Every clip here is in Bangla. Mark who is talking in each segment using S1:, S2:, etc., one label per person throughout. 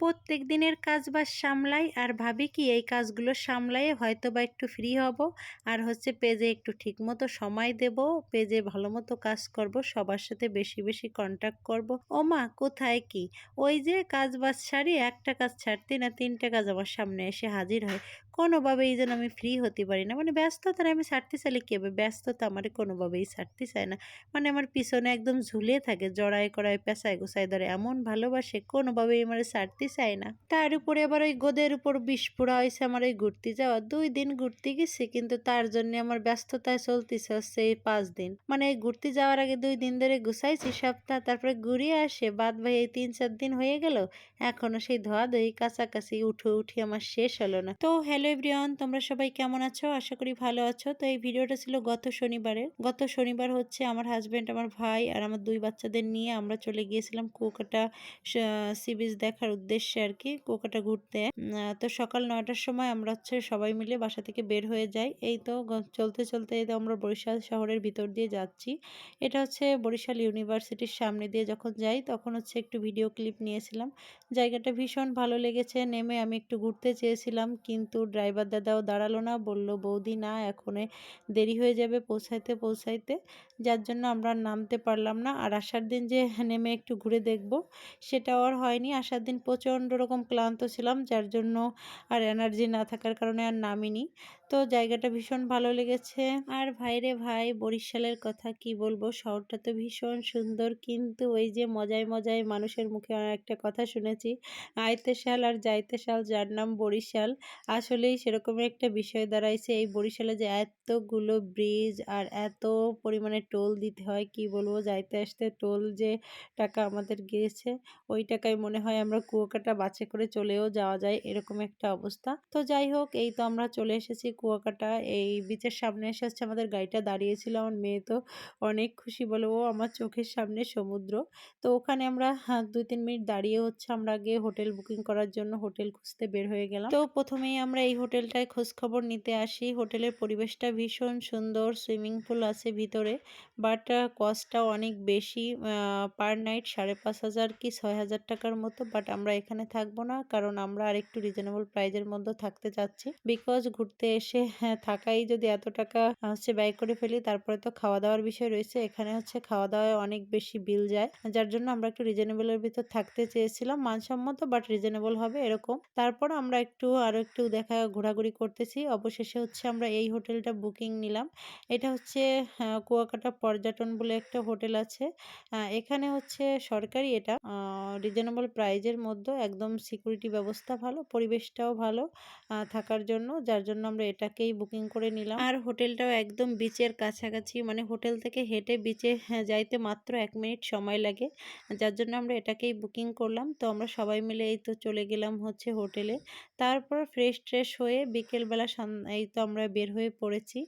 S1: প্রত্যেক দিনের কাজ বাজ সামলাই, আর ভাবি কি এই কাজগুলো সামলাই হয়তো বা একটু ফ্রি হব, আর হচ্ছে পেজে একটু ঠিকমতো সময় দেব, পেজে ভালো মতো কাজ করব, সবার সাথে বেশি বেশি কন্ট্যাক্ট করব। ও মা, কোথায় কি? ওই যে কাজ বাজ সারি একটা কাজ ছাড়তে না তিনটা কাজ আমার সামনে এসে হাজির হয়। কোনোভাবেই যেন আমি ফ্রি হতে পারি না। মানে ব্যস্ততার আমি ছাড়তে চাইলে কী হবে? ব্যস্ততা আমার কোনোভাবেই ছাড়তে চায় না। মানে আমার পিছনে একদম ঝুলে থাকে জড়াই করায় পেঁচায় গোছায় ধরে। এমন ভালোবাসে কোনোভাবেই আমার ছাড়তে চায় না। তার উপরে আবার ওই গোদের উপর পোড়া হয়েছে আমার ওই ঘুরতে যাওয়া। দুই দিন ঘুরতে গেছি, কিন্তু তার জন্য আমার ব্যস্ততায় চলতেছে হচ্ছে এই পাঁচ দিন। মানে এই ঘুরতে যাওয়ার আগে দুই দিন ধরে গুছাইছি, সপ্তাহ তারপরে ঘুরিয়ে আসে। বাদ ভাই এই তিন চার দিন হয়ে গেল। এখনও সেই ধোয়া ধুই কাছাকাছি উঠে উঠে আমার শেষ হলো না। তো হ্যালো এভরিওয়ান, তোমরা সবাই কেমন আছো? আশা করি ভালো আছো। তো এই ভিডিওটা ছিল গত শনিবারের। গত শনিবার হচ্ছে আমার হাজব্যান্ড আমার ভাই আর আমার দুই বাচ্চাদের নিয়ে আমরা চলে গিয়েছিলাম কুয়াকাটা, সি বিচ দেখার উদ্দেশ্যে আর কি, কুয়াকাটা ঘুরতে। তো সকাল নয়টার সময় আমরা হচ্ছে সবাই মিলে বাসা থেকে বের হয়ে যাই। এই তো চলতে চলতে এই তো আমরা বরিশাল শহরের ভিতর দিয়ে যাচ্ছি। এটা হচ্ছে বরিশাল ইউনিভার্সিটির সামনে দিয়ে যখন যাই, তখন হচ্ছে একটু ভিডিও ক্লিপ নিয়েছিলাম। জায়গাটা ভীষণ ভালো লেগেছে। নেমে আমি একটু ঘুরতে চেয়েছিলাম, কিন্তু ড্রাইভার দাদাও দাঁড়াল না বলল বৌদি না এখনে দেরি হয়ে যাবে পৌঁছাইতে পৌঁছাইতে। যার জন্য আমরা নামতে পারলাম না। আর আসার দিন যে নেমে একটু ঘুরে দেখব সেটাও আর হয়নি। আসার দিন প্রচণ্ড রকম ক্লান্ত ছিলাম, যার জন্য আর এনার্জি না থাকার কারণে আর নামিনি। তো জায়গাটা ভীষণ ভালো লেগেছে। আর ভাইরে ভাই, বরিশালের কথা কি বলব? শহরটা তো ভীষণ সুন্দর, কিন্তু ওই যে মজায় মজায় মানুষের মুখে একটা কথা শুনেছি আইতে শাল আর যাইতে শাল, যার নাম বরিশাল। আসলেই সেরকমের একটা বিষয় দাঁড়াইছে। এই বরিশালে যে এতগুলো ব্রিজ আর এত পরিমাণে টোল দিতে হয়, কি বলব? যাইতে আসতে টোল যে টাকা আমাদের গিয়েছে, ওই টাকায় মনে হয় আমরা কুয়াকাটা বাসে করে চলেও যাওয়া যায়, এরকম একটা অবস্থা। তো যাই হোক, এই তো আমরা চলে এসেছি কুয়াকাটা। এই বিচের সামনে এসে হচ্ছে আমাদের গাড়িটা দাঁড়িয়েছিল, আমার মেয়ে তো অনেক খুশি বলে, ও আমার চোখের সামনে সমুদ্র। তো ওখানে আমরা দুই তিন মিনিট দাঁড়িয়ে হচ্ছে আমরা আগে হোটেল বুকিং করার জন্য হোটেল খুঁজতে বের হয়ে গেলাম। তো প্রথমেই আমরা এই হোটেলটায় খোঁজ খবর নিতে আসি। হোটেলের পরিবেশটা ভীষণ সুন্দর, সুইমিং পুল আছে ভিতরে। বাট কস্টটা অনেক বেশি পার নাইট সাড়ে পাঁচ হাজার কি ছয় হাজার টাকার মতো বাট আমরা এখানে থাকব না কারণ আমরা আর একটু রিজনেবল প্রাইজের মধ্যে থাকতে চাচ্ছি। বিকজ ঘুরতে এসে হ্যাঁ, থাকাই যদি এত টাকা হচ্ছে ব্যয় করে ফেলি তারপরে তো খাওয়া দাওয়ার বিষয় রয়েছে এখানে হচ্ছে খাওয়া দাওয়ায় অনেক বেশি বিল যায়। যার জন্য আমরা একটু রিজনেবলের ভিতর থাকতে চেয়েছিলাম মানসম্মত বাট রিজনেবল হবে এরকম। তারপর আমরা একটু আরও একটু দেখা ঘোরাঘুরি করতেছি। অবশেষে হচ্ছে আমরা এই হোটেলটা বুকিং নিলাম। এটা হচ্ছে কুয়াকাটা পর্যটন বলে একটা হোটেল আছে। এখানে হচ্ছে সরকারি এটা। রিজনেবল প্রাইজের মধ্যে একদম সিকিউরিটি ব্যবস্থা ভালো পরিবেশটাও ভালো থাকার জন্য যার জন্য আমরা এটাকেই বুকিং করে নিলাম। আর হোটেলটাও একদম বিচের কাছাকাছি মানে হোটেল থেকে হেঁটে বিচে হ্যাঁ, যাইতে মাত্র এক মিনিট সময় লাগে। যার জন্য আমরা এটাকেই বুকিং করলাম। তো আমরা সবাই মিলে এই তো চলে গেলাম হচ্ছে হোটেলে। তারপর ফ্রেশ ট্রেশ হয়ে বিকেলবেলা এই তো আমরা বের হয়ে পড়েছি।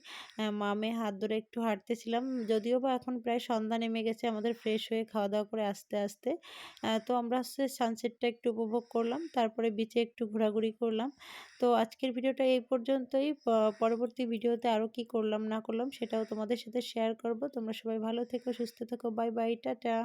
S1: মামে হাত ধরে একটু হাঁটতেছিলাম। যদিও বা এখন প্রায় সন্ধ্যা নেমে গেছে, আমাদের ফ্রেশ হয়ে খাওয়া দাওয়া করে আস্তে আস্তে তো আমরা হচ্ছে সানসেটটা একটু উপভোগ করলাম, তারপরে বিচে একটু ঘোরাঘুরি করলাম। তো আজকের ভিডিওটা এই পর্যন্তই পরবর্তী ভিডিওতে আরও কি করলাম, না করলাম, সেটাও তোমাদের সাথে শেয়ার করব। তোমরা সবাই ভালো থেকো, সুস্থ থেকো বাই বাই টাটা।